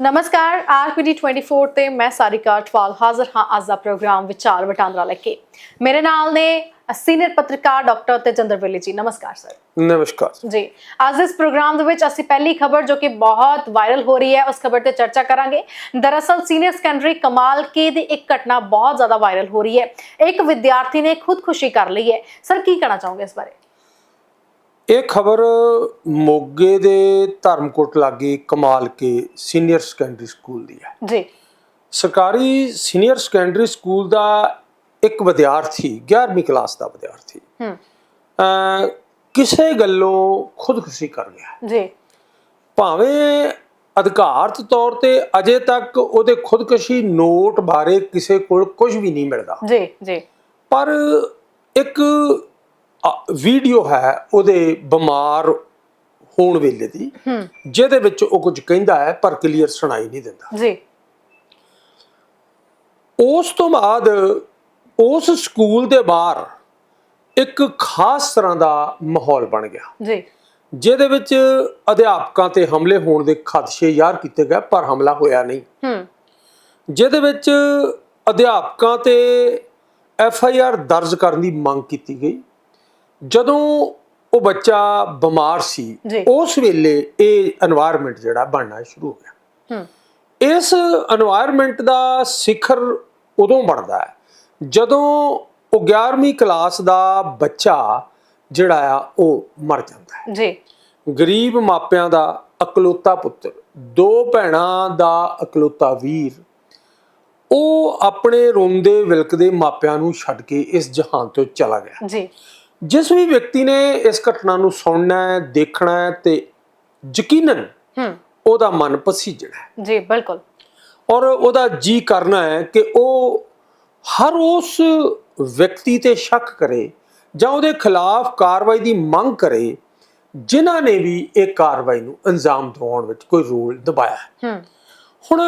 ਨਮਸਕਾਰ ਆਰਪੀਡੀ 24 ਤੇ ਮੈਂ ਸਾਰਿਕਾ ਟਵਾਲ ਹਾਜ਼ਰ ਹਾਂ ਅੱਜ ਦਾ ਪ੍ਰੋਗਰਾਮ ਵਿਚਾਰ ਵਟਾਂਦਰਾ ਲੈ ਕੇ। ਮੇਰੇ ਨਾਲ ਨੇ ਸੀਨੀਅਰ ਪੱਤਰਕਾਰ ਡਾਕਟਰ ਤੇਜਿੰਦਰ ਵੇਲੀ ਜੀ। ਨਮਸਕਾਰ ਸਰ। ਨਮਸਕਾਰ। ਜੀ ਅੱਜ ਇਸ ਪ੍ਰੋਗਰਾਮ ਦੇ ਵਿੱਚ ਅਸੀਂ ਪਹਿਲੀ ਖਬਰ ਜੋ ਕਿ ਬਹੁਤ ਵਾਇਰਲ ਹੋ ਰਹੀ ਹੈ ਉਸ ਖਬਰ ਤੇ ਚਰਚਾ ਕਰਾਂਗੇ। ਦਰਅਸਲ ਸੀਨੀਅਰ ਸੈਕੰਡਰੀ ਕਮਾਲ ਕੇ ਦੀ ਇੱਕ ਘਟਨਾ ਬਹੁਤ ਜ਼ਿਆਦਾ ਵਾਇਰਲ ਹੋ ਰਹੀ ਹੈ। ਇੱਕ ਵਿਦਿਆਰਥੀ ਨੇ ਖੁਦਕੁਸ਼ੀ ਕਰ ਲਈ ਹੈ। ਸਰ ਕੀ ਕਹਿਣਾ ਚਾਹੋਗੇ ਇਸ ਬਾਰੇ? ਇਹ ਖਬਰ ਮੋਗੇ ਦੇ ਧਰਮਕੋਟ ਲਾਗੇ ਕਮਾਲ ਕੇ ਸੀਨੀਅਰ ਸੈਕੰਡਰੀ ਸਕੂਲ ਦੀ ਹੈ। ਜੀ। ਸਰਕਾਰੀ ਸੀਨੀਅਰ ਸੈਕੰਡਰੀ ਸਕੂਲ ਦਾ ਇੱਕ ਵਿਦਿਆਰਥੀ 11ਵੀਂ ਕਲਾਸ ਦਾ ਵਿਦਿਆਰਥੀ ਹੂੰ। ਕਿਸੇ ਗੱਲੋਂ ਖੁਦਕੁਸ਼ੀ ਕਰ ਗਿਆ। ਜੀ। ਭਾਵੇਂ ਅਧਿਕਾਰਤ ਤੌਰ ਤੇ ਅਜੇ ਤੱਕ ਉਹਦੇ ਖੁਦਕੁਸ਼ੀ ਨੋਟ ਬਾਰੇ ਕਿਸੇ ਕੋਲ ਕੁਝ ਵੀ ਨਹੀਂ ਮਿਲਦਾ। ਜੀ ਜੀ। ਪਰ ਇੱਕ ਵੀਡੀਓ ਹੈ ਉਹਦੇ ਬਿਮਾਰ ਹੋਣ ਵੇਲੇ ਦੀ ਜਿਹਦੇ ਵਿੱਚ ਉਹ ਕੁਝ ਕਹਿੰਦਾ ਹੈ ਪਰ ਕਲੀਅਰ ਸੁਣਾਈ ਨਹੀਂ ਦਿੰਦਾ। ਜੀ। ਉਸ ਤੋਂ ਬਾਅਦ ਉਸ ਸਕੂਲ ਦੇ ਬਾਹਰ ਇੱਕ ਖਾਸ ਤਰ੍ਹਾਂ ਦਾ ਮਾਹੌਲ ਬਣ ਗਿਆ। ਜੀ। ਜਿਹਦੇ ਵਿੱਚ ਅਧਿਆਪਕਾਂ ਤੇ ਹਮਲੇ ਹੋਣ ਦੇ ਖਦਸ਼ੇ ਜ਼ਾਹਰ ਕੀਤੇ ਗਏ ਪਰ ਹਮਲਾ ਹੋਇਆ ਨਹੀਂ। ਹੂੰ। ਜਿਹਦੇ ਵਿੱਚ ਅਧਿਆਪਕਾਂ ਤੇ ਐਫ ਆਈ ਆਰ ਦਰਜ ਕਰਨ ਦੀ ਮੰਗ ਕੀਤੀ ਗਈ। ਜਦੋਂ ਉਹ ਬੱਚਾ ਬਿਮਾਰ ਸੀ ਉਸ ਵੇਲੇ ਇਹ এনवायरमेंट ਜਿਹੜਾ ਬਣਨਾ ਸ਼ੁਰੂ ਹੋ ਗਿਆ। ਹੂੰ। ਇਸ এনवायरमेंट ਦਾ ਸਿਖਰ ਉਦੋਂ ਬਣਦਾ ਹੈ ਜਦੋਂ ਉਹ 11ਵੀਂ ਕਲਾਸ ਦਾ ਬੱਚਾ ਜਿਹੜਾ ਆ ਉਹ ਮਰ ਜਾਂਦਾ ਹੈ। ਜੀ। ਗਰੀਬ ਮਾਪਿਆਂ ਦਾ ਅਕਲੋਤਾ ਪੁੱਤਰ ਦੋ ਭੈਣਾਂ ਦਾ ਅਕਲੋਤਾ ਵੀਰ ਉਹ ਆਪਣੇ ਰੋਂਦੇ ਵਿਲਕਦੇ ਮਾਪਿਆਂ ਨੂੰ ਛੱਡ ਕੇ ਇਸ ਜਹਾਨ ਤੋਂ ਚਲਾ ਗਿਆ। ਜੀ। ਜਿਸ ਵੀ ਵਿਅਕਤੀ ਨੇ ਇਸ ਘਟਨਾ ਨੂੰ ਸੁਣਨਾ ਹੈ ਦੇਖਣਾ ਹੈ ਤੇ ਯਕੀਨਨ ਹੂੰ। ਉਹਦਾ ਮਨ ਪਸੀਜਣਾ ਹੈ। ਜੀ ਬਿਲਕੁਲ। ਔਰ ਉਹਦਾ ਜੀ ਕਰਨਾ ਹੈ ਕਿ ਉਹ ਹਰ ਉਸ ਵਿਅਕਤੀ ਤੇ ਸ਼ੱਕ ਕਰੇ ਜਾਂ ਉਹਦੇ ਖਿਲਾਫ ਕਾਰਵਾਈ ਦੀ ਮੰਗ ਕਰੇ ਜਿਨ੍ਹਾਂ ਨੇ ਵੀ ਇਹ ਕਾਰਵਾਈ ਨੂੰ ਅੰਜਾਮ ਦਿਵਾਉਣ ਵਿੱਚ ਕੋਈ ਰੋਲ ਹੈ। ਹੂੰ। ਹੁਣ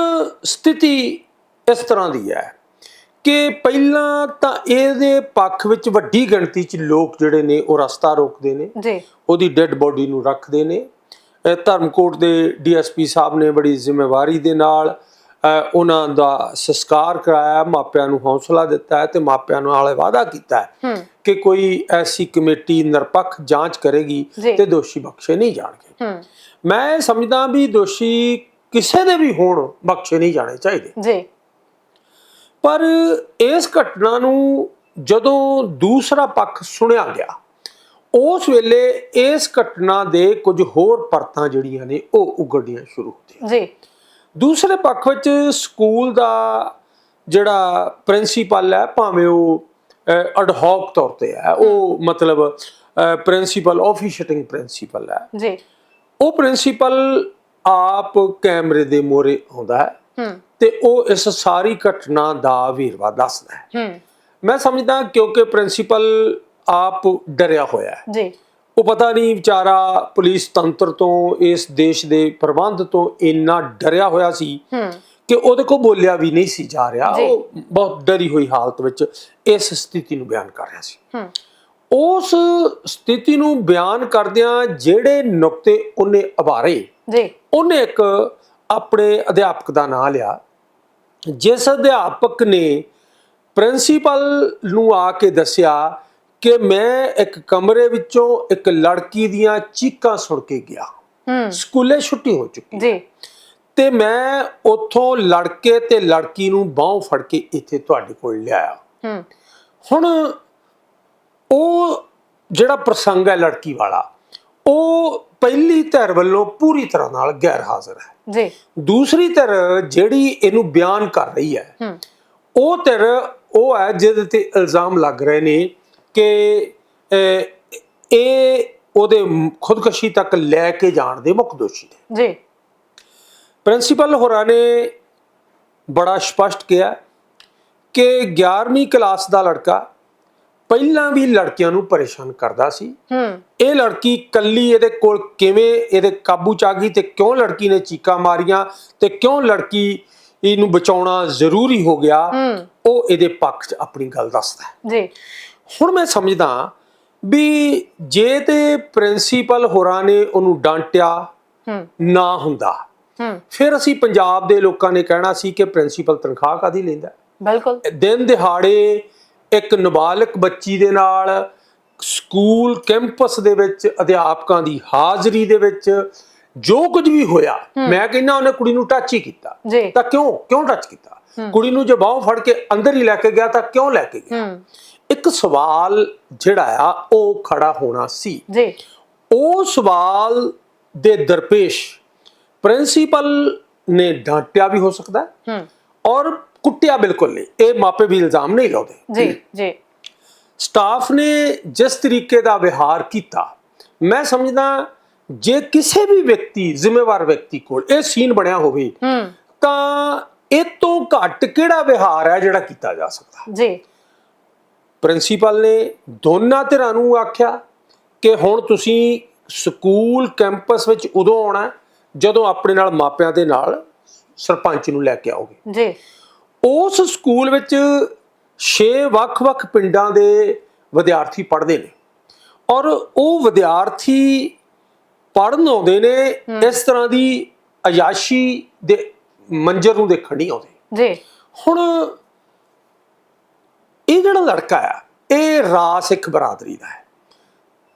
ਸਥਿਤੀ ਇਸ ਤਰ੍ਹਾਂ ਦੀ ਹੈ ਕਿ ਪਹਿਲਾਂ ਤਾਂ ਇਹਦੇ ਪੱਖ ਵਿੱਚ ਵੱਡੀ ਗਿਣਤੀ 'ਚ ਲੋਕ ਜਿਹੜੇ ਨੇ ਉਹ ਰਸਤਾ ਰੋਕਦੇ ਨੇ। ਜੀ। ਉਹਦੀ ਡੈੱਡ ਬੋਡੀ ਨੂੰ ਰੱਖਦੇ ਨੇ। ਇਹ ਧਰਮਕੋਟ ਦੇ ਡੀਐਸਪੀ ਸਾਹਿਬ ਨੇ ਬੜੀ ਜ਼ਿੰਮੇਵਾਰੀ ਦੇ ਨਾਲ ਉਹਨਾਂ ਦਾ ਸੰਸਕਾਰ ਕਰਾਇਆ ਮਾਪਿਆਂ ਨੂੰ ਹੌਸਲਾ ਦਿੱਤਾ ਤੇ ਮਾਪਿਆਂ ਨੂੰ ਨਾਲੇ ਵਾਅਦਾ ਕੀਤਾ ਕਿ ਕੋਈ ਐਸੀ ਕਮੇਟੀ ਨਿਰਪੱਖ ਜਾਂਚ ਕਰੇਗੀ। ਤੇ ਦੋਸ਼ੀ ਬਖਸ਼ੇ ਨਹੀਂ ਜਾਣਗੇ। ਮੈਂ ਸਮਝਦਾ ਵੀ ਦੋਸ਼ੀ ਕਿਸੇ ਦੇ ਵੀ ਹੋਣ ਬਖਸ਼ੇ ਨਹੀਂ ਜਾਣੇ ਚਾਹੀਦੇ। ਜੀ। ਪਰ ਇਸ ਘਟਨਾ ਨੂੰ ਜਦੋਂ ਦੂਸਰਾ ਪੱਖ ਸੁਣਿਆ ਗਿਆ ਉਸ ਵੇਲੇ ਇਸ ਘਟਨਾ ਦੇ ਕੁਝ ਹੋਰ ਪਰਤਾਂ ਜਿਹੜੀਆਂ ਨੇ ਉਹ ਉਗੜਨੀਆਂ ਸ਼ੁਰੂ ਹੁੰਦੀਆਂ। ਜੀ। ਦੂਸਰੇ ਪੱਖ ਵਿੱਚ ਸਕੂਲ ਦਾ ਜਿਹੜਾ ਪ੍ਰਿੰਸੀਪਲ ਹੈ ਭਾਵੇਂ ਉਹ ਅਡਹੌਕ ਤੌਰ ਤੇ ਹੈ ਉਹ ਮਤਲਬ ਪ੍ਰਿੰਸੀਪਲ ਆਫੀਸ਼ੀਏਟਿੰਗ ਪ੍ਰਿੰਸੀਪਲ ਹੈ। ਜੀ। ਉਹ ਪ੍ਰਿੰਸੀਪਲ ਆਪ ਕੈਮਰੇ ਦੇ ਮੋਰੇ ਆਉਂਦਾ ਹੂੰ। ਤੇ ਉਹ ਇਸ ਸਾਰੀ ਘਟਨਾ ਦਾ ਵੇਰਵਾ ਦੱਸਦਾ ਹੈ। ਮੈਂ ਸਮਝਦਾ ਕਿਉਂਕਿ ਪ੍ਰਿੰਸੀਪਲ ਆਪ ਡਰਿਆ ਹੋਇਆ ਹੈ। ਜੀ। ਉਹ ਪਤਾ ਨਹੀਂ ਵਿਚਾਰਾ ਪੁਲਿਸ ਤੰਤਰ ਤੋਂ ਇਸ ਦੇਸ਼ ਦੇ ਪ੍ਰਬੰਧ ਤੋਂ ਇੰਨਾ ਡਰਿਆ ਹੋਇਆ ਸੀ ਕਿ ਉਹਦੇ ਕੋਲ ਬੋਲਿਆ ਵੀ ਨਹੀਂ ਸੀ ਜਾ ਰਿਹਾ। ਉਹ ਬਹੁਤ ਡਰੀ ਹੋਈ ਹਾਲਤ ਵਿੱਚ ਇਸ ਸਥਿਤੀ ਨੂੰ ਬਿਆਨ ਕਰ ਰਿਹਾ ਸੀ। ਉਸ ਸਥਿਤੀ ਨੂੰ ਬਿਆਨ ਕਰਦਿਆਂ ਜਿਹੜੇ ਨੁਕਤੇ ਉਹਨੇ ਉਭਾਰੇ ਜੀ। ਉਹਨੇ ਇੱਕ ਆਪਣੇ ਅਧਿਆਪਕ ਦਾ ਨਾਮ ਲਿਆ। ਜਿਸ ਅਧਿਆਪਕ ਨੇ ਪ੍ਰਿੰਸੀਪਲ ਨੂੰ ਆ ਕੇ ਦੱਸਿਆ ਕਿ ਮੈਂ ਇੱਕ ਕਮਰੇ ਵਿੱਚੋਂ ਇੱਕ ਲੜਕੀ ਦੀਆਂ ਚੀਕਾਂ ਸੁਣ ਕੇ ਗਿਆ। ਹੂੰ। ਸਕੂਲੇ ਛੁੱਟੀ ਹੋ ਚੁੱਕੀ ਜੀ। ਤੇ ਮੈਂ ਉੱਥੋਂ ਲੜਕੇ ਤੇ ਲੜਕੀ ਨੂੰ ਬਾਹੋਂ ਫੜ ਕੇ ਇੱਥੇ ਤੁਹਾਡੇ ਕੋਲ ਲਿਆਇਆ। ਹੂੰ। ਹੁਣ ਉਹ ਜਿਹੜਾ ਪ੍ਰਸੰਗ ਹੈ ਲੜਕੀ ਵਾਲਾ ਉਹ ਪਹਿਲੀ ਧਿਰ ਵੱਲੋਂ ਪੂਰੀ ਤਰ੍ਹਾਂ ਨਾਲ ਗੈਰ ਹਾਜ਼ਰ ਹੈ। ਜੀ। ਦੂਸਰੀ ਧਿਰ ਜਿਹੜੀ ਇਹਨੂੰ ਬਿਆਨ ਕਰ ਰਹੀ ਹੈ ਉਹ ਧਿਰ ਉਹ ਹੈ ਜਿਹਦੇ ਤੇ ਇਲਜ਼ਾਮ ਲੱਗ ਰਹੇ ਨੇ ਕਿ ਇਹ ਉਹਦੇ ਖੁਦਕਸ਼ੀ ਤੱਕ ਲੈ ਕੇ ਜਾਣ ਦੇ ਮੁੱਖ ਦੋਸ਼ੀ ਨੇ। ਜੀ। ਪ੍ਰਿੰਸੀਪਲ ਹੋਰਾਂ ਨੇ ਬੜਾ ਸਪਸ਼ਟ ਕਿਹਾ ਕਿ 11ਵੀਂ ਕਲਾਸ ਦਾ ਲੜਕਾ ਪਹਿਲਾਂ ਵੀ ਲੜਕੀਆਂ ਨੂੰ ਪਰੇਸ਼ਾਨ ਕਰਦਾ ਸੀ। ਹੂੰ। ਇਹ ਲੜਕੀ ਕੱਲੀ ਇਹਦੇ ਕੋਲ ਕਿਵੇਂ ਇਹਦੇ ਕਾਬੂ ਚ ਆ ਗਈ ਤੇ ਕਿਉਂ ਲੜਕੀ ਨੇ ਚੀਕਾਂ ਮਾਰੀਆਂ ਤੇ ਕਿਉਂ ਲੜਕੀ ਇਹਨੂੰ ਬਚਾਉਣਾ ਜ਼ਰੂਰੀ ਹੋ ਗਿਆ। ਉਹ ਇਹਦੇ ਪੱਖ 'ਚ ਆਪਣੀ ਗੱਲ ਦੱਸਦਾ ਹੈ। ਜੀ। ਹੁਣ ਮੈਂ ਸਮਝਦਾ ਵੀ ਜੇ ਤੇ ਪ੍ਰਿੰਸੀਪਲ ਹੋਰਾਂ ਨੇ ਉਹਨੂੰ ਡਾਂਟਿਆ ਹੂੰ। ਨਾ ਹੁੰਦਾ। ਹੂੰ। ਫਿਰ ਅਸੀਂ ਪੰਜਾਬ ਦੇ ਲੋਕਾਂ ਨੇ ਕਹਿਣਾ ਸੀ ਕਿ ਪ੍ਰਿੰਸੀਪਲ ਤਨਖਾਹ ਕਾਦੀ ਲੈਂਦਾ ਬਿਲਕੁਲ। ਦਿਨ ਦਿਹਾੜੇ ਇੱਕ ਨਾਬਾਲਗ ਬੱਚੀ ਦੇ ਨਾਲ ਸਕੂਲ ਕੈਂਪਸ ਦੇ ਵਿੱਚ ਅਧਿਆਪਕਾਂ ਦੀ ਹਾਜ਼ਰੀ ਦੇ ਵਿੱਚ ਜੋ ਕੁਝ ਵੀ ਹੋਇਆ ਮੈਂ ਕਹਿੰਦਾ ਉਹਨੇ ਕੁੜੀ ਨੂੰ ਟੱਚ ਹੀ ਕੀਤਾ। ਤਾਂ ਕਿਉਂ ਕਿਉਂ ਟੱਚ ਕੀਤਾ? ਕੁੜੀ ਨੂੰ ਜੇ ਬਾਹੋਂ ਫੜ ਕੇ ਅੰਦਰ ਹੀ ਲੈ ਕੇ ਗਿਆ ਤਾਂ ਕਿਉਂ ਲੈ ਕੇ ਗਿਆ? ਇੱਕ ਸਵਾਲ ਜਿਹੜਾ ਆ ਉਹ ਖੜਾ ਹੋਣਾ ਸੀ। ਜੀ। ਉਹ ਸਵਾਲ ਦੇ ਦਰਪੇਸ਼ ਪ੍ਰਿੰਸੀਪਲ ਨੇ ਡਾਂਟਿਆ ਵੀ ਹੋ ਸਕਦਾ। ਹੂੰ। ਔਰ ਕੁੱਟਿਆ ਬਿਲਕੁਲ ਨਹੀਂ ਇਹ ਮਾਪੇ ਵੀ ਇਲਜ਼ਾਮ ਨਹੀਂ ਲਾਉਂਦੇ। ਜੀ ਜੀ। ਸਟਾਫ ਨੇ ਜਿਸ ਤਰੀਕੇ ਦਾ ਵਿਹਾਰ ਕੀਤਾ ਮੈਂ ਸਮਝਦਾ ਜੇ ਕਿਸੇ ਵੀ ਵਿਅਕਤੀ ਜ਼ਿੰਮੇਵਾਰ ਵਿਅਕਤੀ ਕੋਲ ਇਹ ਸੀਨ ਬਣਿਆ ਹੋਵੇ ਤਾਂ ਇਹ ਤੋਂ ਘੱਟ ਕਿਹੜਾ ਵਿਹਾਰ ਹੈ ਜਿਹੜਾ ਕੀਤਾ ਜਾ ਸਕਦਾ? ਜੀ। ਪ੍ਰਿੰਸੀਪਲ ਨੇ ਦੋਨਾਂ ਧਿਰਾਂ ਨੂੰ ਆਖਿਆ ਕਿ ਹੁਣ ਤੁਸੀਂ ਸਕੂਲ ਕੈਂਪਸ ਵਿੱਚ ਉਦੋਂ ਆਉਣਾ ਜਦੋਂ ਆਪਣੇ ਨਾਲ ਮਾਪਿਆਂ ਦੇ ਨਾਲ ਸਰਪੰਚ ਨੂੰ ਲੈ ਕੇ ਆਓਗੇ। ਜੀ। ਉਸ ਸਕੂਲ ਵਿੱਚ 6 ਵੱਖ-ਵੱਖ ਪਿੰਡਾਂ ਦੇ ਵਿਦਿਆਰਥੀ ਪੜ੍ਹਦੇ ਨੇ। ਔਰ ਉਹ ਵਿਦਿਆਰਥੀ ਪੜ੍ਹਨ ਆਉਂਦੇ ਨੇ ਇਸ ਤਰ੍ਹਾਂ ਦੀ ਅਯਾਸ਼ੀ ਦੇ ਮੰਜ਼ਰ ਨੂੰ ਦੇਖਣ ਨਹੀਂ ਆਉਂਦੇ। ਜੀ। ਹੁਣ ਇਹ ਜਿਹੜਾ ਲੜਕਾ ਆ ਇਹ ਰਾਜ ਸਿੱਖ ਬਰਾਦਰੀ ਦਾ ਹੈ।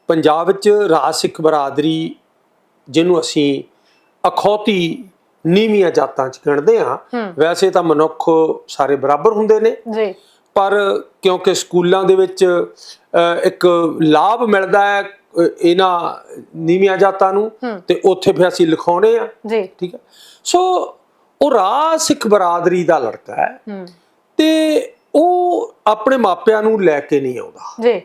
ਪੰਜਾਬ ਵਿੱਚ ਰਾਜ ਸਿੱਖ ਬਰਾਦਰੀ ਜਿਹਨੂੰ ਅਸੀਂ ਅਖੌਤੀ ਨੀਵੀਆਂ ਜਾਤਾਂ ਚ ਗਿਣਦੇ ਆ ਵੈਸੇ ਤਾਂ ਮਨੁੱਖ ਸਾਰੇ ਬਰਾਬਰ ਹੁੰਦੇ ਨੇ। ਜੀ। ਪਰ ਕਿਉਂਕਿ ਸਕੂਲਾਂ ਦੇ ਵਿੱਚ ਇੱਕ ਲਾਭ ਮਿਲਦਾ ਹੈ ਇਹਨਾਂ ਨੀਵੀਆਂ ਜਾਤਾਂ ਨੂੰ ਤੇ ਉੱਥੇ ਫਿਰ ਅਸੀਂ ਲਿਖਾਉਣੇ ਆ ਜੀ। ਠੀਕ ਹੈ। ਸੋ ਉਹ ਰਾਜ ਸਿੱਖ ਬਰਾਦਰੀ ਦਾ ਲੜਕਾ ਹੂੰ। ਤੇ ਉਹ ਆਪਣੇ ਮਾਪਿਆਂ ਨੂੰ ਲੈ ਕੇ ਨਹੀਂ ਆਉਂਦਾ। ਜੀ।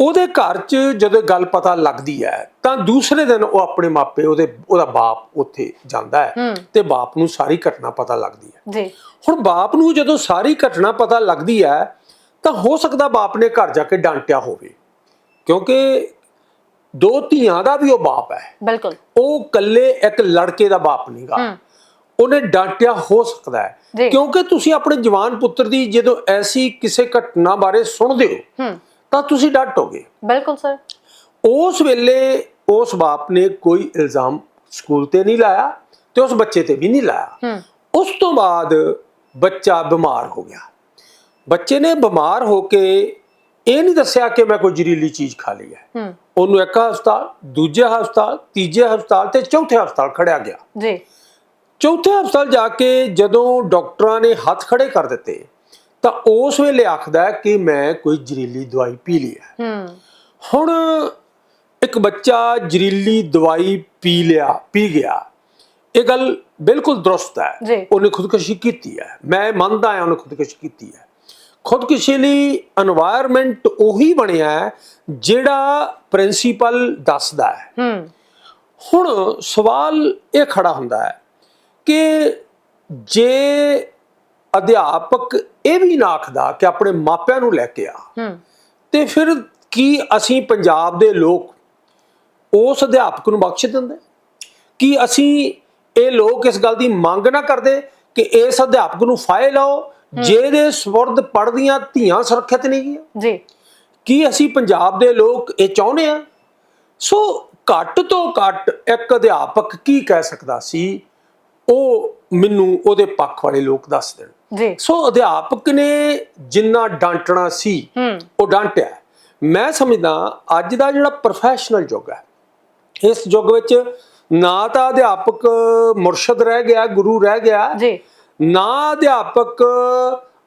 ਉਹਦੇ ਘਰ 'ਚ ਜਦੋਂ ਗੱਲ ਪਤਾ ਲੱਗਦੀ ਹੈ ਤਾਂ ਦੂਸਰੇ ਦਿਨ ਉਹ ਆਪਣੇ ਮਾਪੇ ਉਹਦੇ ਉਹਦਾ ਬਾਪ ਉੱਥੇ ਜਾਂਦਾ ਹੈ ਤੇ ਬਾਪ ਨੂੰ ਸਾਰੀ ਘਟਨਾ ਪਤਾ ਲੱਗਦੀ ਹੈ। ਜੀ। ਹੁਣ ਬਾਪ ਨੂੰ ਜਦੋਂ ਸਾਰੀ ਘਟਨਾ ਪਤਾ ਲੱਗਦੀ ਹੈ ਤਾਂ ਹੋ ਸਕਦਾ ਬਾਪ ਨੇ ਘਰ ਜਾ ਕੇ ਡਾਂਟਿਆ ਹੋਵੇ ਕਿਉਂਕਿ ਦੋ ਧੀਆਂ ਦਾ ਵੀ ਉਹ ਬਾਪ ਹੈ। ਬਿਲਕੁਲ। ਉਹ ਇਕੱਲੇ ਇੱਕ ਲੜਕੇ ਦਾ ਬਾਪ ਨਹੀਂਗਾ। ਉਹਨੇ ਡਾਂਟਿਆ ਹੋ ਸਕਦਾ। ਹੈ ਕਿਉਂਕਿ ਤੁਸੀਂ ਆਪਣੇ ਜਵਾਨ ਪੁੱਤਰ ਦੀ ਜਦੋਂ ਐਸੀ ਕਿਸੇ ਘਟਨਾ ਬਾਰੇ ਸੁਣਦੇ ਹੋ ਹੂੰ। ਤਾਂ ਤੁਸੀਂ ਡਾਂਟੋਗੇ ਬਿਲਕੁਲ ਸਰ। ਉਸ ਵੇਲੇ ਉਸ ਬਾਪ ਨੇ ਕੋਈ ਇਲਜ਼ਾਮ ਸਕੂਲ ਤੇ ਨਹੀਂ ਲਾਇਆ ਤੇ ਉਸ ਬੱਚੇ ਤੇ ਵੀ ਨਹੀਂ ਲਾਇਆ। ਉਸ ਤੋਂ ਬਾਅਦ ਬੱਚਾ ਬਿਮਾਰ ਹੋ ਗਿਆ। ਬੱਚੇ ਨੇ ਬਿਮਾਰ ਹੋ ਕੇ ਇਹ ਨਹੀਂ ਦੱਸਿਆ ਕਿ ਮੈਂ ਕੋਈ ਜ਼ਹਿਰੀਲੀ ਚੀਜ਼ ਖਾ ਲਈ ਹੈ। ਹੂੰ। ਉਹਨੂੰ ਇੱਕ ਹਸਪਤਾਲ ਦੂਜੇ ਹਸਪਤਾਲ ਤੀਜੇ ਹਸਪਤਾਲ ਤੇ ਚੌਥੇ ਹਸਪਤਾਲ ਖੜਿਆ ਗਿਆ। ਜੀ। ਚੌਥੇ ਹਸਪਤਾਲ ਜਾ ਕੇ ਜਦੋਂ ਡਾਕਟਰਾਂ ਨੇ ਹੱਥ ਖੜੇ ਕਰ ਦਿੱਤੇ ਤਾਂ ਉਸ ਵੇਲੇ ਆਖਦਾ ਕਿ ਮੈਂ ਕੋਈ ਜ਼ਰੀਲੀ ਦਵਾਈ ਪੀ ਲਈ ਹੈ। ਹੁਣ ਇੱਕ ਬੱਚਾ ਜ਼ਰੀਲੀ ਦਵਾਈ ਪੀ ਲਿਆ ਪੀ ਗਿਆ ਇਹ ਗੱਲ ਬਿਲਕੁਲ ਦਰਸਤ ਹੈ। ਉਹਨੇ ਖੁਦਕੁਸ਼ੀ ਕੀਤੀ ਹੈ। ਮੈਂ ਮੰਨਦਾ ਹਾਂ ਉਹਨੇ ਖੁਦਕੁਸ਼ੀ ਕੀਤੀ ਹੈ। ਖੁਦਕੁਸ਼ੀ ਲਈ এনवायरमेंट ਉਹੀ ਬਣਿਆ ਹੈ ਜਿਹੜਾ ਪ੍ਰਿੰਸੀਪਲ ਦੱਸਦਾ ਹੈ। ਹੁਣ ਸਵਾਲ ਇਹ ਖੜਾ ਹੁੰਦਾ ਹੈ ਕਿ ਜੇ ਅਧਿਆਪਕ ਇਹ ਵੀ ਨਾ ਆਖਦਾ ਕਿ ਆਪਣੇ ਮਾਪਿਆਂ ਨੂੰ ਲੈ ਕੇ ਆ। ਤੇ ਫਿਰ ਕੀ ਅਸੀਂ ਪੰਜਾਬ ਦੇ ਲੋਕ ਉਸ ਅਧਿਆਪਕ ਨੂੰ ਬਖਸ਼ ਦਿੰਦੇ? ਕੀ ਅਸੀਂ ਇਹ ਲੋਕ ਇਸ ਗੱਲ ਦੀ ਮੰਗ ਨਾ ਕਰਦੇ ਕਿ ਇਸ ਅਧਿਆਪਕ ਨੂੰ ਫਾਇਲ ਲਾਓ ਜਿਹਦੇ ਸਵਰਦ ਪੜਦੀਆਂ ਧੀਆਂ ਸੁਰੱਖਿਅਤ ਨਹੀਂ ਗਈਆਂ ਜੀ। ਕੀ ਅਸੀਂ ਪੰਜਾਬ ਦੇ ਲੋਕ ਇਹ ਚਾਹੁੰਦੇ ਆ? ਸੋ ਘੱਟ ਤੋਂ ਘੱਟ ਇੱਕ ਅਧਿਆਪਕ ਕੀ ਕਹਿ ਸਕਦਾ ਸੀ? ਉਹ ਮੈਨੂੰ ਉਹਦੇ ਪੱਖ ਵਾਲੇ ਲੋਕ ਦੱਸ ਦੇਣ। ਜੀ। ਸੋ ਅਧਿਆਪਕ ਨੇ ਜਿੰਨਾ ਡਾਂਟਣਾ ਸੀ ਉਹ ਡਾਂਟਿਆ। ਮੈਂ ਸਮਝਦਾ ਅੱਜ ਦਾ ਜਿਹੜਾ ਪ੍ਰੋਫੈਸ਼ਨਲ ਯੁੱਗ ਹੈ ਇਸ ਯੁੱਗ ਵਿੱਚ ਨਾ ਤਾਂ ਅਧਿਆਪਕ ਮੁਰਸ਼ਦ ਰਹਿ ਗਿਆ ਗੁਰੂ ਰਹਿ ਗਿਆ ਜੀ। ਨਾ ਅਧਿਆਪਕ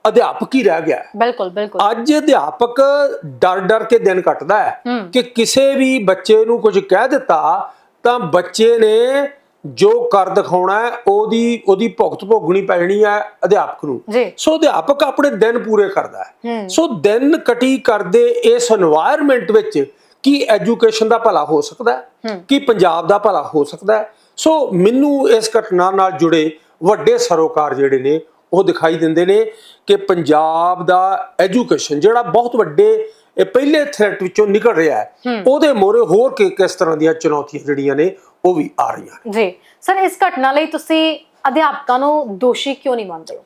ਅਧਿਆਪਕ ਹੀ ਰਹਿ ਗਿਆ। ਬਿਲਕੁਲ ਬਿਲਕੁਲ। ਅੱਜ ਅਧਿਆਪਕ ਡਰ ਡਰ ਕੇ ਦਿਨ ਕੱਟਦਾ ਹੂੰ। ਕਿ ਕਿਸੇ ਵੀ ਬੱਚੇ ਨੂੰ ਕੁਝ ਕਹਿ ਦਿੱਤਾ ਤਾਂ ਬੱਚੇ ਨੇ ਜੋ ਕਰ ਦਿਖਾਉਣਾ ਉਹਦੀ ਉਹਦੀ ਭੁਗਤ ਭੋਗਣੀ ਪੈਣੀ ਹੈ ਅਧਿਆਪਕ ਨੂੰ। ਸੋ ਅਧਿਆਪਕ ਆਪਣੇ ਦਿਨ ਪੂਰੇ ਕਰਦਾ ਸੋ ਦਿਨ ਕਟੀ ਕਰਦੇ ਇਸ এনवायरमेंट ਵਿੱਚ ਕੀ ਐਜੂਕੇਸ਼ਨ ਦਾ ਭਲਾ ਹੋ ਸਕਦਾ ਹੈ ਕੀ ਪੰਜਾਬ ਦਾ ਭਲਾ ਹੋ ਸਕਦਾ ਹੈ। ਸੋ ਮੈਨੂੰ ਇਸ ਘਟਨਾ ਨਾਲ ਜੁੜੇ ਵੱਡੇ ਸਰੋਕਾਰ ਜਿਹੜੇ ਨੇ ਉਹ ਦਿਖਾਈ ਦਿੰਦੇ ਨੇ ਕਿ ਪੰਜਾਬ ਦਾ ਐਜੂਕੇਸ਼ਨ ਜਿਹੜਾ ਬਹੁਤ ਵੱਡੇ ਇਹ ਪਹਿਲੇ ਥ੍ਰੈਟ ਵਿੱਚੋਂ ਨਿਕਲ ਰਿਹਾ ਹੈ ਉਹਦੇ ਮੋਰੇ ਹੋਰ ਕਿਸ ਤਰ੍ਹਾਂ ਦੀਆਂ ਚੁਣੌਤੀਆਂ ਜਿਹੜੀਆਂ ਨੇ ਉਹ ਵੀ ਆ ਰਹੀਆਂ ਨੇ। ਜੀ। ਸਰ ਇਸ ਘਟਨਾ ਲਈ ਤੁਸੀਂ ਅਧਿਆਪਕਾਂ ਨੂੰ ਦੋਸ਼ੀ ਕਿਉਂ ਨਹੀਂ ਮੰਨਦੇ ਹੋ?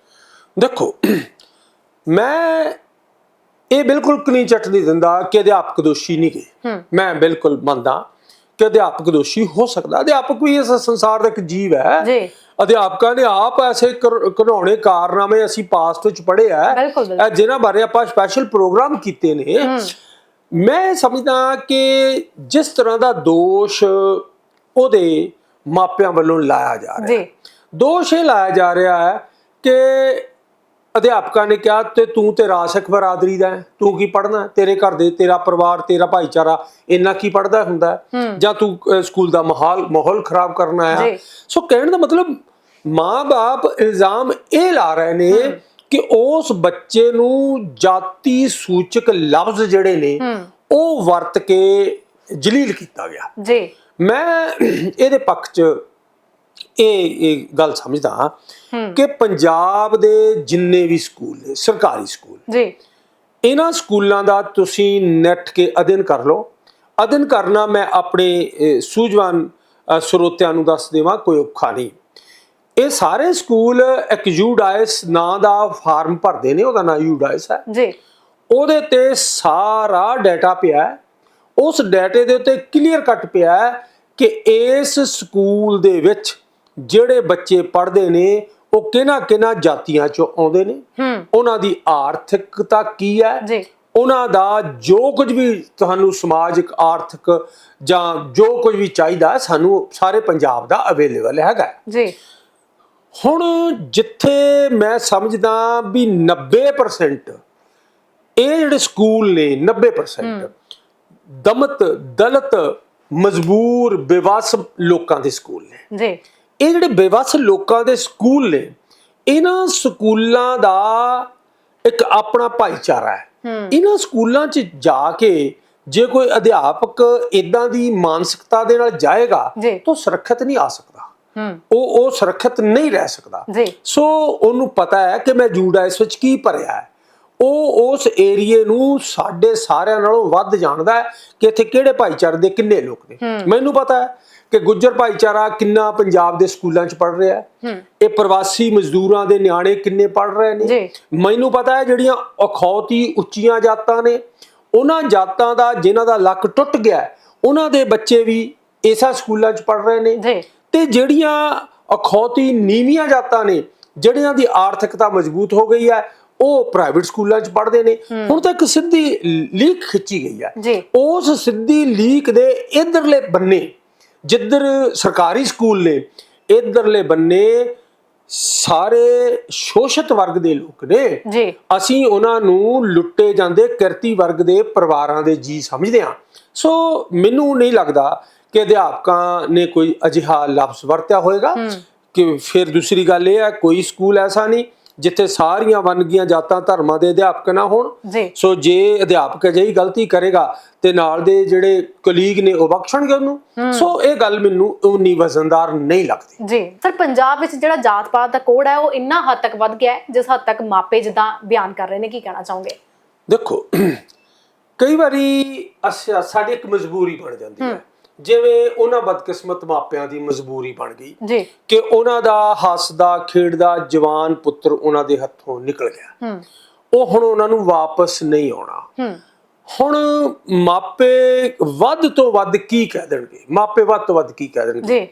ਦੇਖੋ ਮੈਂ ਇਹ ਬਿਲਕੁਲ ਕਨੀ ਚੱਟ ਨਹੀਂ ਦਿੰਦਾ ਕਿ ਅਧਿਆਪਕ ਦੋਸ਼ੀ ਨਹੀਂ ਗਏ। ਹੂੰ। ਮੈਂ ਬਿਲਕੁਲ ਮੰਨਦਾ ਕਿ ਅਧਿਆਪਕ ਦੋਸ਼ੀ ਹੋ ਸਕਦਾ। ਅਧਿਆਪਕ ਵੀ ਇਸ ਸੰਸਾਰ ਦਾ ਇੱਕ ਜੀਵ ਹੈ। ਜੀ। ਅਧਿਆਪਕਾਂ ਨੇ ਆਪ ਐਸੇ ਘਿਨੌਣੇ ਕਾਰਨਾਮੇ ਅਸੀਂ ਪਾਸਟ ਵਿੱਚ ਪੜ੍ਹੇ ਆ। ਬਿਲਕੁਲ, ਬਿਲਕੁਲ। ਇਹ ਜਿਨ੍ਹਾਂ ਬਾਰੇ ਆਪਾਂ ਸਪੈਸ਼ਲ ਪ੍ਰੋਗਰਾਮ ਕੀਤੇ ਨੇ। ਮੈਂ ਸਮਝਦਾ ਕਿ ਜਿਸ ਤਰ੍ਹਾਂ ਦਾ ਦੋਸ਼ ਉਹਦੇ ਮਾਪਿਆਂ ਵੱਲੋਂ ਲਾਇਆ ਜਾ ਰਿਹਾ ਜੀ। ਦੋਸ਼ ਇਹ ਲਾਇਆ ਜਾ ਰਿਹਾ ਹੈ ਕਿ ਅਧਿਆਪਕਾਂ ਨੇ ਕਿਹਾ ਤੇ ਤੂੰ ਤੇ ਰਾਸਿਕ ਬਰਾਦਰੀ ਦਾ ਹੈ ਤੂੰ ਕੀ ਪੜ੍ਹਨਾ ਤੇਰੇ ਘਰ ਦੇ ਤੇਰਾ ਪਰਿਵਾਰ ਤੇਰਾ ਭਾਈਚਾਰਾ ਇੰਨਾ ਕੀ ਪੜ੍ਹਦਾ ਹੁੰਦਾ ਹੈ? ਜਾਂ ਤੂੰ ਸਕੂਲ ਦਾ ਮਾਹੌਲ ਮਾਹੌਲ ਖਰਾਬ ਕਰਨ ਆਇਆ? ਜੀ। ਸੋ ਕਹਿਣ ਦਾ ਮਤਲਬ ਮਾਂ-ਬਾਪ ਇਲਜ਼ਾਮ ਇਹ ਲਾ ਰਹੇ ਨੇ ਕਿ ਉਸ ਬੱਚੇ ਨੂੰ ਜਾਤੀ ਸੂਚਕ ਲਫ਼ਜ਼ ਜਿਹੜੇ ਨੇ ਉਹ ਵਰਤ ਕੇ ਜਲੀਲ ਕੀਤਾ ਗਿਆ। ਜੀ। ਮੈਂ ਇਹਦੇ ਪੱਖ 'ਚ ਇਹ ਇਹ ਗੱਲ ਸਮਝਦਾ ਹਾਂ ਕਿ ਪੰਜਾਬ ਦੇ ਜਿੰਨੇ ਵੀ ਸਕੂਲ ਨੇ ਸਰਕਾਰੀ ਸਕੂਲ ਜੀ। ਇਹਨਾਂ ਸਕੂਲਾਂ ਦਾ ਤੁਸੀਂ ਨੈਟ ਕੇ ਅਧਿਐਨ ਕਰ ਲਓ। ਅਧਿਐਨ ਕਰਨਾ ਮੈਂ ਆਪਣੇ ਸੂਝਵਾਨ ਸਰੋਤਿਆਂ ਨੂੰ ਦੱਸ ਦੇਵਾਂ ਕੋਈ ਔਖਾ ਨਹੀਂ। ਇਹ ਸਾਰੇ ਸਕੂਲ ਇੱਕ ਯੂਡਾਇਸ ਨਾਂ ਦਾ ਫਾਰਮ ਭਰਦੇ ਨੇ ਉਹਦਾ ਨਾਂ ਯੂਡਾਇਸ ਹੈ। ਜੀ। ਉਹਦੇ ਤੇ ਸਾਰਾ ਡਾਟਾ ਪਿਆ ਹੈ। ਉਸ ਡਾਟੇ ਦੇ ਉੱਤੇ ਕਲੀਅਰ ਕੱਟ ਪਿਆ ਹੈ ਕਿ ਇਸ ਸਕੂਲ ਦੇ ਵਿੱਚ ਜਿਹੜੇ ਬੱਚੇ ਪੜ੍ਹਦੇ ਨੇ ਉਹ ਕਿਹਨਾਂ ਕਿਹਨਾਂ ਜਾਤੀਆਂ ਚੋਂ ਆਉਂਦੇ ਨੇ। ਉਹਨਾਂ ਦੀ ਆਰਥਿਕਤਾ ਕੀ ਹੈ? ਜੀ। ਉਹਨਾਂ ਦਾ ਜੋ ਕੁਝ ਵੀ ਤੁਹਾਨੂੰ ਸਮਾਜਿਕ ਆਰਥਿਕ ਜਾਂ ਜੋ ਕੁਝ ਵੀ ਚਾਹੀਦਾ ਸਾਨੂੰ ਸਾਰੇ ਪੰਜਾਬ ਦਾ ਅਵੇਲੇਬਲ ਹੈਗਾ। ਜੀ। ਹੁਣ ਜਿੱਥੇ ਮੈਂ ਸਮਝਦਾ ਵੀ 90% ਇਹ ਜਿਹੜੇ ਸਕੂਲ ਨੇ 90% ਦਮਤ ਦਲਿਤ ਮਜਬੂਰ ਬੇਵਸ ਲੋਕਾਂ ਦੇ ਸਕੂਲ ਨੇ। ਜੀ। ਇਹ ਜਿਹੜੇ ਬੇਵਸ ਲੋਕਾਂ ਦੇ ਸਕੂਲ ਨੇ ਇਹਨਾਂ ਸਕੂਲਾਂ ਦਾ ਇੱਕ ਆਪਣਾ ਭਾਈਚਾਰਾ ਹੈ। ਇਹਨਾਂ ਸਕੂਲਾਂ 'ਚ ਜਾ ਕੇ ਜੇ ਕੋਈ ਅਧਿਆਪਕ ਇਦਾਂ ਦੀ ਮਾਨਸਿਕਤਾ ਦੇ ਨਾਲ ਜਾਏਗਾ। ਤਾਂ ਸੁਰੱਖਿਅਤ ਨਹੀਂ ਆ ਸਕਦਾ। ਉਹ ਉਹ ਸੁਰੱਖਿਅਤ ਨਹੀਂ ਰਹਿ ਸਕਦਾ। ਸੋ ਉਹਨੂੰ ਪਤਾ ਹੈ ਕਿ ਮੈਂ ਜੂਡਾਇਸ ਵਿੱਚ ਕੀ ਭਰਿਆ ਹੈ। ਉਹ ਉਸ ਏਰੀਏ ਨੂੰ ਸਾਡੇ ਸਾਰਿਆਂ ਨਾਲੋਂ ਵੱਧ ਜਾਣਦਾ ਹੈ ਕਿ ਇੱਥੇ ਕਿਹੜੇ ਭਾਈਚਾਰੇ ਦੇ ਕਿੰਨੇ ਲੋਕ ਨੇ। ਮੈਨੂੰ ਪਤਾ ਹੈ ਕਿ ਗੁੱਜਰ ਭਾਈਚਾਰਾ ਕਿੰਨਾ ਪੰਜਾਬ ਦੇ ਸਕੂਲਾਂ 'ਚ ਪੜ ਰਿਹਾ ਹੈ। ਇਹ ਪ੍ਰਵਾਸੀ ਮਜ਼ਦੂਰਾਂ ਦੇ ਨਿਆਣੇ ਕਿੰਨੇ ਪੜ ਰਹੇ ਨੇ। ਮੈਨੂੰ ਪਤਾ ਹੈ ਜਿਹੜੀਆਂ ਅਖੌਤੀ ਉੱਚੀਆਂ ਜਾਤਾਂ ਨੇ ਉਹਨਾਂ ਜਾਤਾਂ ਦਾ ਜਿਨ੍ਹਾਂ ਦਾ ਲੱਕ ਟੁੱਟ ਗਿਆ ਉਹਨਾਂ ਦੇ ਬੱਚੇ ਵੀ ਇਸਾ ਸਕੂਲਾਂ 'ਚ ਪੜ ਰਹੇ ਨੇ। ਤੇ ਜਿਹੜੀਆਂ ਅਖੌਤੀ ਨੀਵੀਆਂ ਜਾਤਾਂ ਨੇ ਜਿਹੜਿਆਂ ਦੀ ਆਰਥਿਕਤਾ ਮਜ਼ਬੂਤ ਹੋ ਗਈ ਹੈ ਉਹ ਪ੍ਰਾਈਵੇਟ ਸਕੂਲਾਂ 'ਚ ਪੜ੍ਹਦੇ ਨੇ। ਹੁਣ ਤਾਂ ਇੱਕ ਸਿੱਧੀ ਲੀਕ ਖਿੱਚੀ ਗਈ ਜੀ। ਉਸ ਸਿੱਧੀ ਲੀਕ ਦੇ ਇਧਰਲੇ ਬੰਨੇ ਜਿੱਧਰ ਸਰਕਾਰੀ ਸਕੂਲ ਨੇ ਇਧਰਲੇ ਬੰਨੇ ਸਾਰੇ ਸ਼ੋਸ਼ਿਤ ਵਰਗ ਦੇ ਲੋਕ ਨੇ। ਜੀ। ਅਸੀਂ ਉਹਨਾਂ ਨੂੰ ਲੁੱਟੇ ਜਾਂਦੇ ਕਿਰਤੀ ਵਰਗ ਦੇ ਪਰਿਵਾਰਾਂ ਦੇ ਜੀ ਸਮਝਦੇ ਹਾਂ। ਸੋ ਮੈਨੂੰ ਨਹੀਂ ਲੱਗਦਾ ਕਿ ਅਧਿਆਪਕਾਂ ਨੇ ਕੋਈ ਅਜਿਹਾ ਲਫ਼ਜ਼ ਵਰਤਿਆ ਹੋਵੇਗਾ ਕਿ ਫਿਰ ਦੂਸਰੀ ਗੱਲ ਇਹ ਹੈ ਕੋਈ ਸਕੂਲ ਐਸਾ ਨਹੀਂ ਜਿੱਥੇ ਸਾਰੀਆਂ ਵੰਨਗੀਆਂ ਜਾਤਾਂ ਧਰਮਾਂ ਦੇ ਅਧਿਆਪਕ ਨਾ ਹੋਣ ਸੋ ਜੇ ਅਧਿਆਪਕ ਅਜਿਹੀ ਗਲਤੀ ਕਰੇਗਾ ਤੇ ਨਾਲ ਦੇ ਜਿਹੜੇ ਕੁਲੀਗ ਨੇ ਉਹ ਬਖਸ਼ਣਗੇ ਉਹਨੂੰ। ਸੋ ਇਹ ਗੱਲ ਮੈਨੂੰ ਉਨੀ ਵਜ਼ਨਦਾਰ ਨਹੀਂ ਲੱਗਦੀ। ਜੀ। ਸਰ ਪੰਜਾਬ ਵਿੱਚ ਜਿਹੜਾ ਜਾਤ ਪਾਤ ਦਾ ਕੋਡ ਹੈ ਉਹ ਇੰਨਾ ਹੱਦ ਤੱਕ ਵੱਧ ਗਿਆ ਹੈ ਜਿਸ ਹੱਦ ਤੱਕ ਮਾਪੇ ਜਿੱਦਾਂ ਬਿਆਨ ਕਰ ਰਹੇ ਨੇ ਕੀ ਕਹਿਣਾ ਚਾਹੋਗੇ? ਦੇਖੋ ਕਈ ਵਾਰੀ ਅਸ- ਸਾਡੀ ਇੱਕ ਮਜਬੂਰੀ ਬਣ ਜਾਂਦੀ ਹੈ। ਜਿਵੇਂ ਉਹਨਾਂ ਬਦਕਿਸਮਤ ਮਾਪਿਆਂ ਦੀ ਮਜਬੂਰੀ ਬਣ ਗਈ ਜੀ। ਕਿ ਉਹਨਾਂ ਦਾ ਹੱਸਦਾ ਖੇਡਦਾ ਜਵਾਨ ਪੁੱਤਰ ਉਹਨਾਂ ਦੇ ਹੱਥੋਂ ਨਿਕਲ ਗਿਆ। ਹੂੰ। ਉਹ ਹੁਣ ਉਹਨਾਂ ਨੂੰ ਵਾਪਸ ਨਹੀਂ ਆਉਣਾ। ਹੂੰ। ਹੁਣ ਮਾਪੇ ਵੱਧ ਤੋਂ ਵੱਧ ਕੀ ਕਹਿ ਦੇਣਗੇ? ਮਾਪੇ ਵੱਧ ਤੋਂ ਵੱਧ ਕੀ ਕਹਿ ਦੇਣਗੇ? ਜੀ।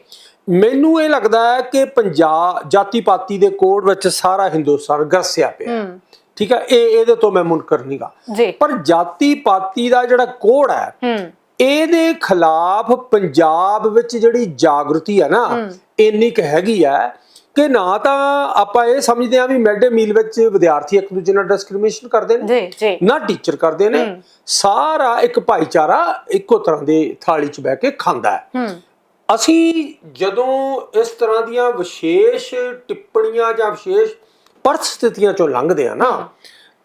ਮੈਨੂੰ ਇਹ ਲੱਗਦਾ ਹੈ ਕਿ ਪੰਜਾਬ ਜਾਤੀ ਪਾਤੀ ਦੇ ਕੋਡ ਵਿੱਚ ਸਾਰਾ ਹਿੰਦੁਸਤਾਨ ਗਰਸਿਆ ਪਿਆ। ਹੂੰ। ਠੀਕ ਹੈ? ਇਹ ਇਹਦੇ ਤੋਂ ਮੈਂ ਮੁਨਕਰ ਨਹੀਂਗਾ ਪਰ ਜਾਤੀ ਪਾਤੀ ਦਾ ਜਿਹੜਾ ਕੋਡ ਹੂੰ। ਇਹਦੇ ਖਿਲਾਫ ਪੰਜਾਬ ਵਿੱਚ ਜਿਹੜੀ ਜਾਗਰਤੀ ਹੈ ਨਾ ਇੰਨੀ ਕੁ ਹੈਗੀ ਹੈ ਕਿ ਨਾ ਤਾਂ ਆਪਾਂ ਇਹ ਸਮਝਦੇ ਆ ਵੀ ਮਿਡ ਮੀਲ ਵਿੱਚ ਵਿਦਿਆਰਥੀ ਇੱਕ ਦੂਜੇ ਨਾਲ ਡਿਸਕ੍ਰਿਮੀਨੇਸ਼ਨ ਕਰਦੇ ਨੇ ਜੀ ਜੀ। ਨਾ ਟੀਚਰ ਕਰਦੇ ਨੇ ਸਾਰਾ ਇੱਕ ਭਾਈਚਾਰਾ ਇੱਕੋ ਤਰ੍ਹਾਂ ਦੇ ਥਾਲੀ 'ਚ ਬਹਿ ਕੇ ਖਾਂਦਾ ਹੂੰ। ਅਸੀਂ ਜਦੋਂ ਇਸ ਤਰ੍ਹਾਂ ਦੀਆਂ ਵਿਸ਼ੇਸ਼ ਟਿੱਪਣੀਆਂ ਜਾਂ ਵਿਸ਼ੇਸ਼ ਪਰਿਸਥਿਤੀਆਂ ਚੋਂ ਲੰਘਦੇ ਆ ਨਾ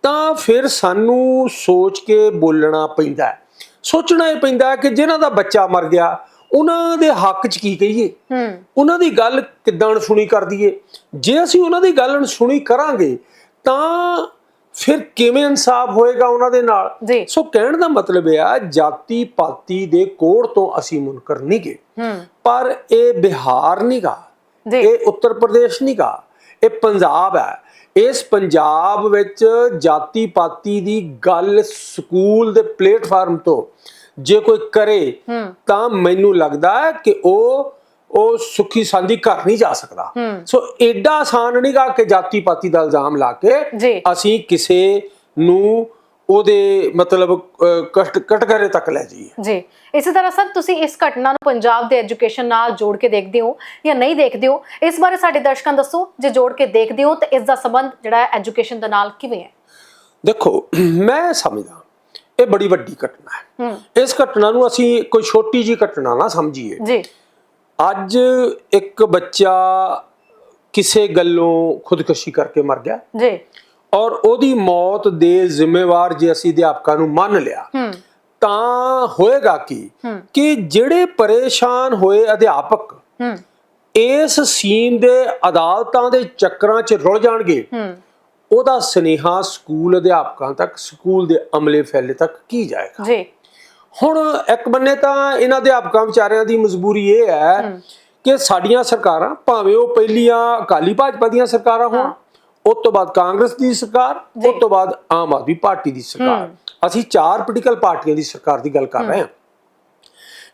ਤਾਂ ਫਿਰ ਸਾਨੂੰ ਸੋਚ ਕੇ ਬੋਲਣਾ ਪੈਂਦਾ ਹੈ। ਸੋਚਣਾ ਇਹ ਪੈਂਦਾ ਹੈ ਕਿ ਜਿਨ੍ਹਾਂ ਦਾ ਬੱਚਾ ਮਰ ਗਿਆ ਉਹਨਾਂ ਦੇ ਹੱਕ 'ਚ ਕੀ ਕਹੀਏ? ਹੂੰ। ਉਹਨਾਂ ਦੀ ਗੱਲ ਕਿੱਦਾਂ ਸੁਣੀ ਕਰ ਦਈਏ? ਜੇ ਅਸੀਂ ਉਹਨਾਂ ਦੀ ਗੱਲ ਸੁਣੀ ਕਰਾਂਗੇ ਤਾਂ ਫਿਰ ਕਿਵੇਂ ਇਨਸਾਫ ਹੋਏਗਾ ਉਹਨਾਂ ਦੇ ਨਾਲ? ਸੋ ਕਹਿਣ ਦਾ ਮਤਲਬ ਇਹ ਆ ਜਾਤੀ ਪਾਤੀ ਦੇ ਕੋੜ ਤੋਂ ਅਸੀਂ ਮੁਨਕਰ ਨਹੀਂ ਗਏ। ਹੂੰ। ਪਰ ਇਹ ਬਿਹਾਰ ਨਹੀਂਗਾ ਇਹ ਉੱਤਰ ਪ੍ਰਦੇਸ਼ ਨਹੀਂਗਾ ਇਹ ਪੰਜਾਬ ਹੈ। ਇਸ ਪੰਜਾਬ ਵਿੱਚ ਜਾਤੀ ਪਾਤੀ ਦੀ ਗੱਲ ਸਕੂਲ ਦੇ ਪਲੇਟਫਾਰਮ ਤੋਂ ਜੇ ਕੋਈ ਕਰੇ ਤਾਂ ਮੈਨੂੰ ਲੱਗਦਾ ਹੈ ਕਿ ਉਹ ਉਹ ਸੁਖੀ ਸਾਂਦੀ ਘਰ ਨਹੀਂ ਜਾ ਸਕਦਾ। ਸੋ ਐਡਾ ਆਸਾਨ ਨਹੀਂਗਾ ਕਿ ਜਾਤੀ ਪਾਤੀ ਦਾ ਇਲਜ਼ਾਮ ਲਾ ਕੇ ਅਸੀਂ ਕਿਸੇ ਨੂੰ ਉਹਦੇ ਮਤਲਬ ਕਸ਼ਟ ਕਟਘਰੇ ਤੱਕ ਲੈ ਜਾਈਏ। ਜੀ। ਇਸੇ ਤਰ੍ਹਾਂ ਸਰ ਤੁਸੀਂ ਇਸ ਘਟਨਾ ਨੂੰ ਪੰਜਾਬ ਦੇ ਐਜੂਕੇਸ਼ਨ ਨਾਲ ਜੋੜ ਕੇ ਦੇਖਦੇ ਹੋ ਜਾਂ ਨਹੀਂ ਦੇਖਦੇ ਹੋ ਇਸ ਬਾਰੇ ਸਾਡੇ ਦਰਸ਼ਕਾਂ ਦੱਸੋ। ਜੇ ਜੋੜ ਕੇ ਦੇਖਦੇ ਹੋ ਤਾਂ ਇਸ ਦਾ ਸੰਬੰਧ ਜਿਹੜਾ ਹੈ ਐਜੂਕੇਸ਼ਨ ਦੇ ਨਾਲ ਕਿਵੇਂ ਹੈ? ਦੇਖੋ ਮੈਂ ਸਮਝਦਾ ਇਹ ਬੜੀ ਵੱਡੀ ਘਟਨਾ ਹੂੰ। ਇਸ ਘਟਨਾ ਨੂੰ ਅਸੀਂ ਕੋਈ ਛੋਟੀ ਜੀ ਘਟਨਾ ਨਾ ਸਮਝੀਏ। ਜੀ। ਅੱਜ ਇੱਕ ਬੱਚਾ ਕਿਸੇ ਗੱਲੋਂ ਖੁਦਕੁਸ਼ੀ ਕਰਕੇ ਮਰ ਗਿਆ। ਜੀ। ਔਰ ਉਹਦੀ ਮੌਤ ਦੇ ਜ਼ਿੰਮੇਵਾਰ ਜੇ ਅਸੀਂ ਅਧਿਆਪਕਾਂ ਨੂੰ ਮੰਨ ਲਿਆ ਤਾਂ ਹੋਏਗਾ ਕੀ? ਕਿ ਜਿਹੜੇ ਪਰੇਸ਼ਾਨ ਹੋਏ ਅਧਿਆਪਕ ਇਸ ਸੀਨ ਦੇ ਅਦਾਲਤਾਂ ਦੇ ਚੱਕਰਾਂ 'ਚ ਰੁਲ ਜਾਣਗੇ ਉਹਦਾ ਸਨੇਹਾ ਸਕੂਲ ਅਧਿਆਪਕਾਂ ਤੱਕ ਸਕੂਲ ਦੇ ਅਮਲੇ ਫੈਲੇ ਤੱਕ ਕੀ ਜਾਏਗਾ? ਜੀ। ਹੁਣ ਇੱਕ ਬੰਨੇ ਤਾਂ ਇਹਨਾਂ ਅਧਿਆਪਕਾਂ ਵਿਚਾਰਿਆਂ ਦੀ ਮਜਬੂਰੀ ਇਹ ਹੈ ਕਿ ਸਾਡੀਆਂ ਸਰਕਾਰਾਂ ਭਾਵੇਂ ਉਹ ਪਹਿਲੀਆਂ ਅਕਾਲੀ ਭਾਜਪਾ ਦੀਆਂ ਸਰਕਾਰਾਂ ਹੋਣ ਉਸ ਤੋਂ ਬਾਅਦ ਕਾਂਗਰਸ ਦੀ ਸਰਕਾਰ ਉਸ ਤੋਂ ਬਾਅਦ ਆਮ ਆਦਮੀ ਪਾਰਟੀ ਦੀ ਸਰਕਾਰ। ਅਸੀਂ ਚਾਰ ਪੋਲੀਟੀਕਲ ਪਾਰਟੀਆਂ ਦੀ ਸਰਕਾਰ ਦੀ ਗੱਲ ਕਰ ਰਹੇ ਹਾਂ।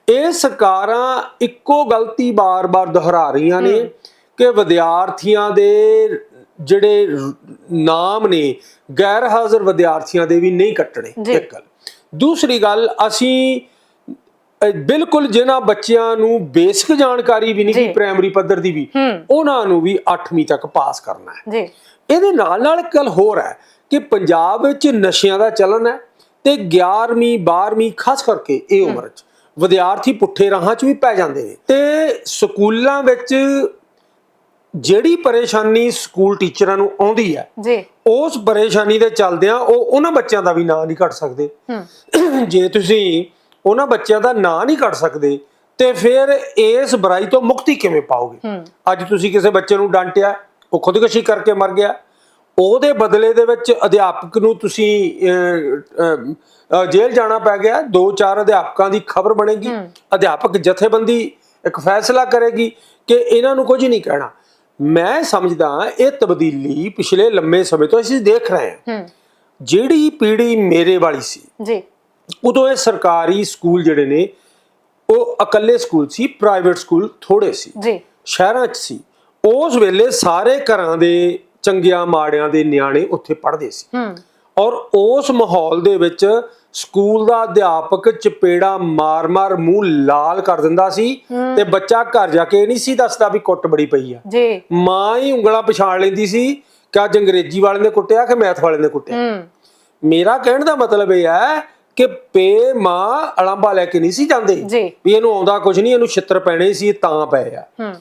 ਇਹ ਸਰਕਾਰਾਂ ਇੱਕੋ ਗਲਤੀ ਬਾਰ-ਬਾਰ ਦੁਹਰਾ ਰਹੀਆਂ ਨੇ ਕਿ ਵਿਦਿਆਰਥੀਆਂ ਦੇ ਜਿਹੜੇ ਨਾਮ ਨੇ ਗੈਰ ਹਾਜ਼ਰ ਵਿਦਿਆਰਥੀਆਂ ਦੇ ਵੀ ਨਹੀਂ ਕੱਟਣੇ। ਇੱਕ ਗੱਲ। ਦੂਸਰੀ ਗੱਲ ਅਸੀਂ ਬਿਲਕੁਲ ਜਿਨ੍ਹਾਂ ਬੱਚਿਆਂ ਨੂੰ ਬੇਸਿਕ ਜਾਣਕਾਰੀ ਵੀ ਨਹੀਂ ਪ੍ਰਾਇਮਰੀ ਪੱਧਰ ਦੀ ਵੀ ਉਹਨਾਂ ਨੂੰ ਵੀ 8ਵੀਂ ਤੱਕ ਪਾਸ ਕਰਨਾ ਹੈ। ਜੀ। ਇਹਦੇ ਨਾਲ ਨਾਲ ਇੱਕ ਗੱਲ ਹੋਰ ਹੈ ਕਿ ਪੰਜਾਬ ਵਿੱਚ ਨਸ਼ਿਆਂ ਦਾ ਚੱਲਣ ਹੈ ਤੇ 11ਵੀਂ 12ਵੀਂ ਖਾਸ ਕਰਕੇ ਇਹ ਉਮਰ 'ਚ ਵਿਦਿਆਰਥੀ ਪੁੱਠੇ ਰਾਹਾਂ 'ਚ ਵੀ ਪੈ ਜਾਂਦੇ ਨੇ। ਤੇ ਸਕੂਲਾਂ ਵਿੱਚ ਜਿਹੜੀ ਪਰੇਸ਼ਾਨੀ ਸਕੂਲ ਟੀਚਰਾਂ ਨੂੰ ਆਉਂਦੀ ਹੈ ਜੀ। ਉਸ ਪਰੇਸ਼ਾਨੀ ਦੇ ਚੱਲਦਿਆਂ ਉਹ ਉਹਨਾਂ ਬੱਚਿਆਂ ਦਾ ਵੀ ਨਾਂ ਨਹੀਂ ਕੱਢ ਸਕਦੇ। ਜੇ ਤੁਸੀਂ ਉਹਨਾਂ ਬੱਚਿਆਂ ਦਾ ਨਾਂ ਨਹੀਂ ਕੱਢ ਸਕਦੇ ਤੇ ਫਿਰ ਇਸ ਬੁਰਾਈ ਤੋਂ ਮੁਕਤੀ ਕਿਵੇਂ ਪਾਓਗੇ? ਅੱਜ ਤੁਸੀਂ ਕਿਸੇ ਬੱਚੇ ਨੂੰ ਡਾਂਟਿਆ ਉਹ ਖੁਦਕੁਸ਼ੀ ਕਰਕੇ ਮਰ ਗਿਆ। ਉਹਦੇ ਬਦਲੇ ਦੇ ਵਿੱਚ ਅਧਿਆਪਕ ਨੂੰ ਤੁਸੀਂ ਜੇਲ੍ਹ ਜਾਣਾ ਪੈ ਗਿਆ। ਦੋ ਚਾਰ ਅਧਿਆਪਕਾਂ ਦੀ ਖਬਰ ਬਣੇਗੀ। ਅਧਿਆਪਕ ਜਥੇਬੰਦੀ ਇੱਕ ਫੈਸਲਾ ਕਰੇਗੀ ਕਿ ਇਹਨਾਂ ਨੂੰ ਕੁਝ ਨਹੀਂ ਕਹਿਣਾ। ਮੈਂ ਸਮਝਦਾ ਇਹ ਤਬਦੀਲੀ ਪਿਛਲੇ ਲੰਮੇ ਸਮੇਂ ਤੋਂ ਅਸੀਂ ਦੇਖ ਰਹੇ ਹਾਂ। ਹੂੰ। ਜਿਹੜੀ ਪੀੜ੍ਹੀ ਮੇਰੇ ਵਾਲੀ ਸੀ ਜੀ। ਉਦੋਂ ਇਹ ਸਰਕਾਰੀ ਸਕੂਲ ਜਿਹੜੇ ਨੇ ਉਹ ਇਕੱਲੇ ਸਕੂਲ ਸੀ ਪ੍ਰਾਈਵੇਟ ਸਕੂਲ ਥੋੜੇ ਸੀ। ਜੀ। ਸ਼ਹਿਰਾਂ 'ਚ ਸੀ। ਉਸ ਵੇਲੇ ਸਾਰੇ ਘਰਾਂ ਦੇ ਚੰਗਿਆਂ ਮਾੜਿਆਂ ਦੇ ਨਿਆਣੇ ਉੱਥੇ ਪੜ੍ਹਦੇ ਸੀ। ਔਰ ਉਸ ਮਾਹੌਲ ਦੇ ਵਿੱਚ ਸਕੂਲ ਦਾ ਅਧਿਆਪਕ ਚਪੇੜਾ ਮਾਰ-ਮਾਰ ਮੂੰਹ ਲਾਲ ਕਰ ਦਿੰਦਾ ਸੀ ਤੇ ਬੱਚਾ ਘਰ ਜਾ ਕੇ ਨਹੀਂ ਸੀ ਦੱਸਦਾ ਵੀ ਕੁੱਟ ਬੜੀ ਪਈ ਆ। ਜੀ। ਮਾਂ ਹੀ ਉਂਗਲਾਂ ਪਛਾਣ ਲੈਂਦੀ ਸੀ ਕਿ ਅੱਜ ਅੰਗਰੇਜ਼ੀ ਵਾਲੇ ਨੇ ਕੁੱਟਿਆ ਕਿ ਮੈਥ ਵਾਲੇ ਨੇ ਕੁੱਟਿਆ। ਮੇਰਾ ਕਹਿਣ ਦਾ ਮਤਲਬ ਇਹ ਹੈ ਕਿ ਪੇ ਮਾਂ ਅਲੰਬਾ ਲੈ ਕੇ ਨਹੀਂ ਸੀ ਜਾਂਦੇ। ਵੀ ਇਹਨੂੰ ਆਉਂਦਾ ਕੁਝ ਨਹੀਂ ਇਹਨੂੰ ਛਿੱਤਰ ਪੈਣੇ ਸੀ ਤਾਂ ਪਏ ਆ। ਹੂੰ।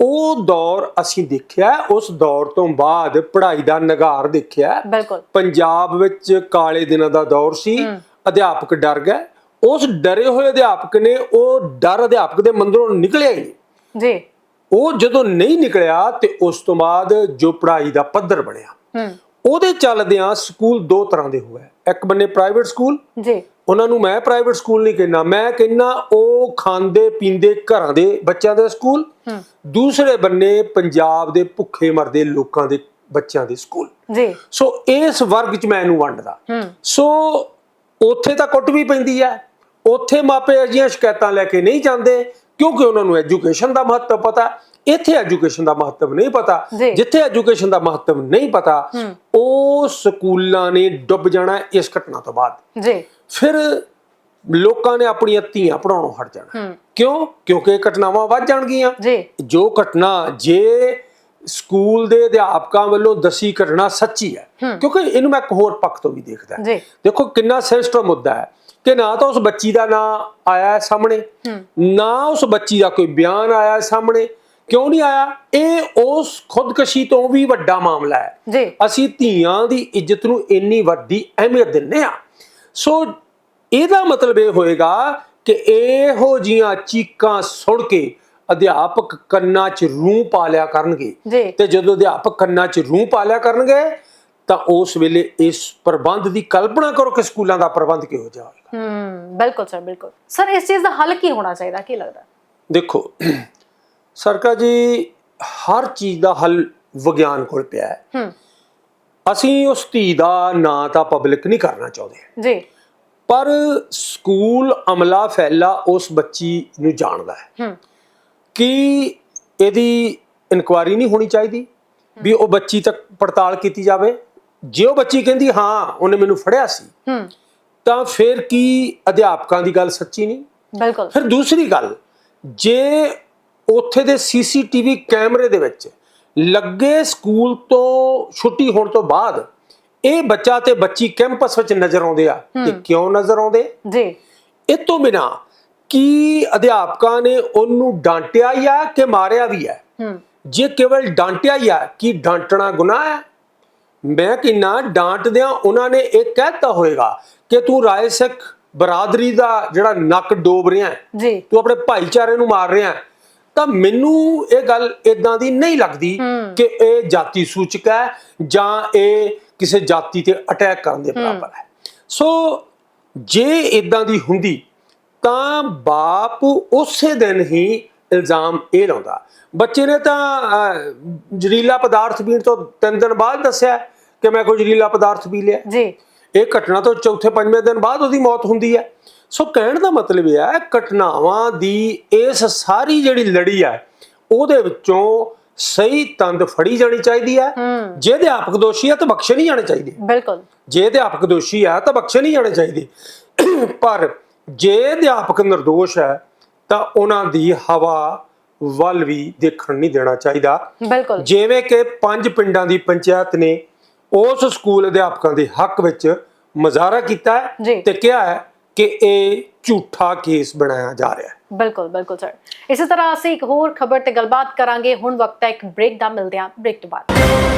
ਉਹ ਦੌਰ ਅਸੀਂ ਦੇਖਿਆ ਉਸ ਦੌਰ ਤੋਂ ਬਾਅਦ ਪੜ੍ਹਾਈ ਦਾ ਨਗਾਰ ਦੇਖਿਆ। ਬਿਲਕੁਲ। ਪੰਜਾਬ ਵਿੱਚ ਕਾਲੇ ਦਿਨਾਂ ਦਾ ਦੌਰ ਸੀ ਅਧਿਆਪਕ ਡਰ ਗਏ। ਉਸ ਡਰੇ ਹੋਏ ਅਧਿਆਪਕ ਨੇ ਉਹ ਡਰ ਅਧਿਆਪਕ ਦੇ ਮੰਦਰੋਂ ਨਿਕਲਿਆ ਹੀ ਜੀ। ਉਹ ਜਦੋਂ ਨਹੀਂ ਨਿਕਲਿਆ ਤੇ ਉਸ ਤੋਂ ਬਾਅਦ ਜੋ ਪੜ੍ਹਾਈ ਦਾ ਪੱਧਰ ਬਣਿਆ। ਉਹਦੇ ਚੱਲਦਿਆਂ ਸਕੂਲ ਦੋ ਤਰ੍ਹਾਂ ਦੇ ਹੋਏ ਇੱਕ ਬੰਨੇ ਪ੍ਰਾਈਵੇਟ ਸਕੂਲ ਜੀ। ਉਹਨਾਂ ਨੂੰ ਮੈਂ ਪ੍ਰਾਈਵੇਟ ਸਕੂਲ ਨਹੀਂ ਕਹਿੰਦਾ ਮੈਂ ਕਹਿੰਦਾ ਉਹ ਖਾਂਦੇ ਪੀਂਦੇ ਘਰਾਂ ਦੇ ਬੱਚਿਆਂ ਦੇ ਸਕੂਲ। ਦੂਸਰੇ ਬੰਨੇ ਪੰਜਾਬ ਦੇ ਭੁੱਖੇ ਮਰਦੇ ਲੋਕਾਂ ਦੇ ਬੱਚਿਆਂ ਦੇ ਸਕੂਲ। ਜੀ। ਸੋ ਇਸ ਵਰਗ 'ਚ ਮੈਂ ਇਹਨੂੰ ਵੰਡਦਾ। ਸੋ ਉੱਥੇ ਤਾਂ ਕੁੱਟ ਵੀ ਪੈਂਦੀ ਹੈ। ਉੱਥੇ ਮਾਪੇ ਅਜਿਹੀਆਂ ਸ਼ਿਕਾਇਤਾਂ ਲੈ ਕੇ ਨਹੀਂ ਜਾਂਦੇ ਕਿਉਂਕਿ ਉਹਨਾਂ ਨੂੰ ਐਜੂਕੇਸ਼ਨ ਦਾ ਮਹੱਤਵ ਪਤਾ। ਇੱਥੇ ਐਜੂਕੇਸ਼ਨ ਦਾ ਮਹੱਤਵ ਨਹੀਂ ਪਤਾ। ਜਿੱਥੇ ਐਜੂਕੇਸ਼ਨ ਦਾ ਮਹੱਤਵ ਨਹੀਂ ਪਤਾ ਉਹ ਸਕੂਲਾਂ ਨੇ ਡੁੱਬ ਜਾਣਾ ਇਸ ਘਟਨਾ ਤੋਂ ਬਾਅਦ। ਜੀ। ਫਿਰ ਲੋਕਾਂ ਨੇ ਆਪਣੀਆਂ ਧੀਆਂ ਪੜਾਉਣੋਂ ਹਟ ਜਾਣਾ। ਕਿਉਂ? ਕਿਉਂਕਿ ਘਟਨਾਵਾਂ ਵੱਧ ਜਾਣਗੀਆਂ। ਜੀ। ਘਟਨਾ ਜੇ ਸਕੂਲ ਦੇ ਅਧਿਆਪਕਾਂ ਵੱਲੋਂ ਦਸੀ ਘਟਨਾ ਸੱਚੀ ਹੈ ਕਿਉਂਕਿ ਇਹਨੂੰ ਮੈਂ ਇੱਕ ਹੋਰ ਪੱਖ ਤੋਂ ਵੀ ਦੇਖਦਾ। ਦੇਖੋ ਕਿੰਨਾ ਸੈਂਸਿਟਿਵ ਮੁੱਦਾ ਹੈ ਕਿ ਨਾ ਤਾਂ ਉਸ ਬੱਚੀ ਦਾ ਨਾਂ ਆਇਆ ਹੈ ਸਾਹਮਣੇ ਨਾ ਉਸ ਬੱਚੀ ਦਾ ਕੋਈ ਬਿਆਨ ਆਇਆ ਹੈ ਸਾਹਮਣੇ। ਕਿਉਂ ਨਹੀਂ ਆਇਆ? ਇਹ ਉਸ ਖੁਦਕਸ਼ੀ ਤੋਂ ਵੀ ਵੱਡਾ ਮਾਮਲਾ ਹੈ। ਅਸੀਂ ਧੀਆਂ ਦੀ ਇੱਜ਼ਤ ਨੂੰ ਇੰਨੀ ਵੱਡੀ ਅਹਿਮੀਅਤ ਦਿੰਨੇ ਆ ਸੋ ਇਹਦਾ ਮਤਲਬ ਇਹ ਹੋਏਗਾ ਕਿ ਇਹੋ ਜੀਆਂ ਚੀਕਾਂ ਸੁਣ ਕੇ ਅਧਿਆਪਕ ਕੰਨਾਂ 'ਚ ਰੂੰ ਪਾ ਲਿਆ ਕਰਨਗੇ। ਤੇ ਜਦੋਂ ਅਧਿਆਪਕ ਕੰਨਾਂ 'ਚ ਰੂੰ ਪਾ ਲਿਆ ਕਰਨਗੇ ਤਾਂ ਉਸ ਵੇਲੇ ਇਸ ਪ੍ਰਬੰਧ ਦੀ ਕਲਪਨਾ ਕਰੋ ਕਿ ਸਕੂਲਾਂ ਦਾ ਪ੍ਰਬੰਧ ਕਿਹੋ ਜਿਹਾ ਹੋਵੇਗਾ ਹੂੰ ਬਿਲਕੁਲ ਸਰ ਬਿਲਕੁਲ। ਸਰ ਇਸ ਚੀਜ਼ ਦਾ ਹੱਲ ਕੀ ਹੋਣਾ ਚਾਹੀਦਾ? ਕੀ ਲੱਗਦਾ? ਦੇਖੋ ਸਰਕਾਰ ਜੀ ਹਰ ਚੀਜ਼ ਦਾ ਹੱਲ ਵਿਗਿਆਨ ਕੋਲ ਪਿਆ ਹੈ। ਹੂੰ। ਅਸੀਂ ਉਸ ਧੀ ਦਾ ਨਾਂ ਤਾਂ ਪਬਲਿਕ ਨਹੀਂ ਕਰਨਾ ਚਾਹੁੰਦੇ। ਜੀ। ਪਰ ਸਕੂਲ ਅਮਲਾ ਫੈਲਾ ਉਸ ਬੱਚੀ ਨੂੰ ਜਾਣਦਾ ਹੈ। ਕਿ ਇਹਦੀ ਇਨਕੁਆਰੀ ਨਹੀਂ ਹੋਣੀ ਚਾਹੀਦੀ? ਵੀ ਉਹ ਬੱਚੀ ਤੱਕ ਪੜਤਾਲ ਕੀਤੀ ਜਾਵੇ? ਜੇ ਉਹ ਬੱਚੀ ਕਹਿੰਦੀ ਹਾਂ ਉਹਨੇ ਮੈਨੂੰ ਫੜਿਆ ਸੀ ਤਾਂ ਫਿਰ ਕੀ ਅਧਿਆਪਕਾਂ ਦੀ ਗੱਲ ਸੱਚੀ ਨਹੀਂ? ਬਿਲਕੁਲ। ਫਿਰ ਦੂਸਰੀ ਗੱਲ ਜੇ ਉੱਥੇ ਦੇ ਸੀਸੀਟੀਵੀ ਕੈਮਰੇ ਦੇ ਵਿੱਚ ਲੱਗੇ ਸਕੂਲ ਤੋਂ ਛੁੱਟੀ ਹੋਣ ਤੋਂ ਬਾਅਦ ਇਹ ਬੱਚਾ ਤੇ ਬੱਚੀ ਕੈਂਪਸ ਵਿੱਚ ਨਜ਼ਰ ਆਉਂਦੇ ਆ ਤੇ ਕਿਉਂ ਨਜ਼ਰ ਆਉਂਦੇ? ਜੀ। ਇਹ ਤੋਂ ਬਿਨਾ ਕੀ ਅਧਿਆਪਕਾਂ ਨੇ ਉਹਨੂੰ ਡਾਂਟਿਆ ਜਾਂ ਕਿ ਮਾਰਿਆ ਵੀ ਹੈ। ਜੇ ਕੇਵਲ ਡਾਂਟਿਆ ਹੀ ਆ ਕੀ ਡਾਂਟਣਾ ਗੁਨਾਹ ਹੈ ਮੈਂ ਕਿੰਨਾ ਡਾਂਟਦਿਆਂ ਉਹਨਾਂ ਨੇ ਇਹ ਕਹਿਤਾ ਹੋਏਗਾ ਕਿ ਤੂੰ ਰਾਏ ਸਿੱਖ ਬਰਾਦਰੀ ਦਾ ਜਿਹੜਾ ਨੱਕ ਡੋਬ ਰਿਹਾ ਹੈ ਜੀ। ਤੂੰ ਆਪਣੇ ਭਾਈਚਾਰੇ ਨੂੰ ਮਾਰ ਰਿਹਾ। ਤਾਂ ਮੈਨੂੰ ਇਹ ਗੱਲ ਇਦਾਂ ਦੀ ਨਹੀਂ ਲੱਗਦੀ। ਕਿ ਇਹ ਜਾਤੀ ਸੂਚਕ ਹੈ ਜਾਂ ਇਹ ਕਿਸੇ ਜਾਤੀ ਤੇ ਅਟੈਕ ਕਰਨ ਦੇ ਬਰਾਬਰ ਹੈ। ਸੋ ਜੇ ਇਦਾਂ ਦੀ ਹੁੰਦੀ ਤਾਂ ਬਾਪ ਉਸੇ ਦਿਨ ਹੀ ਇਲਜ਼ਾਮ ਇਹ ਲਾਉਂਦਾ। ਬੱਚੇ ਨੇ ਤਾਂ ਅਹ, ਜ਼ਹਿਰੀਲਾ ਪਦਾਰਥ ਪੀਣ ਤੋਂ ਤਿੰਨ ਦਿਨ ਬਾਅਦ ਦੱਸਿਆ ਕਿ ਮੈਂ ਕੋਈ ਜ਼ਹਿਰੀਲਾ ਪਦਾਰਥ ਪੀ ਲਿਆ। ਜੀ। ਇਹ ਘਟਨਾ ਤੋਂ ਚੌਥੇ ਪੰਜਵੇਂ ਦਿਨ ਬਾਅਦ ਉਹਦੀ ਮੌਤ ਹੁੰਦੀ ਹੈ। ਸੋ ਕਹਿਣ ਦਾ ਮਤਲਬ ਇਹ ਹੈ ਘਟਨਾਵਾਂ ਦੀ ਇਸ ਸਾਰੀ ਜਿਹੜੀ ਲੜੀ ਹੈ ਉਹਦੇ ਵਿੱਚੋਂ ਸਹੀ ਤੰਦ ਫੜੀ ਜਾਣੀ ਚਾਹੀਦੀ ਹੈ। ਜੇ ਅਧਿਆਪਕ ਦੋਸ਼ੀ ਹੈ ਤਾਂ ਬਖਸ਼ੇ ਨਹੀਂ ਜਾਣੇ ਚਾਹੀਦੇ। ਬਿਲਕੁਲ। ਜੇ ਅਧਿਆਪਕ ਦੋਸ਼ੀ ਹੈ ਤਾਂ ਬਖਸ਼ੇ ਨਹੀਂ ਜਾਣੇ ਚਾਹੀਦੇ। ਪਰ ਜੇ ਅਧਿਆਪਕ ਨਿਰਦੋਸ਼ ਹੈ ਤਾਂ ਉਹਨਾਂ ਦੀ ਹਵਾ ਵੱਲ ਵੀ ਦੇਖਣ ਨਹੀਂ ਦੇਣਾ ਚਾਹੀਦਾ। ਬਿਲਕੁਲ। ਜਿਵੇਂ ਕਿ ਪੰਜ ਪਿੰਡਾਂ ਦੀ ਪੰਚਾਇਤ ਨੇ ਉਸ ਸਕੂਲ ਅਧਿਆਪਕਾਂ ਦੇ ਹੱਕ ਵਿੱਚ ਮੁਜ਼ਾਹਰਾ ਕੀਤਾ ਤੇ ਕਿਹਾ ਹੈ ਕਿ ਇਹ ਝੂਠਾ ਕੇਸ ਬਣਾਇਆ ਜਾ ਰਿਹਾ ਹੈ। ਬਿਲਕੁਲ ਬਿਲਕੁਲ ਸਰ ਇਸੇ ਤਰ੍ਹਾਂ ਅਸੀਂ ਇੱਕ ਹੋਰ ਖਬਰ ਤੇ ਗੱਲਬਾਤ ਕਰਾਂਗੇ। ਹੁਣ ਵਕਤ ਹੈ ਇੱਕ ਬ੍ਰੇਕ ਦਾ, ਮਿਲਦੇ ਹਾਂ ਬ੍ਰੇਕ ਤੋਂ ਬਾਅਦ।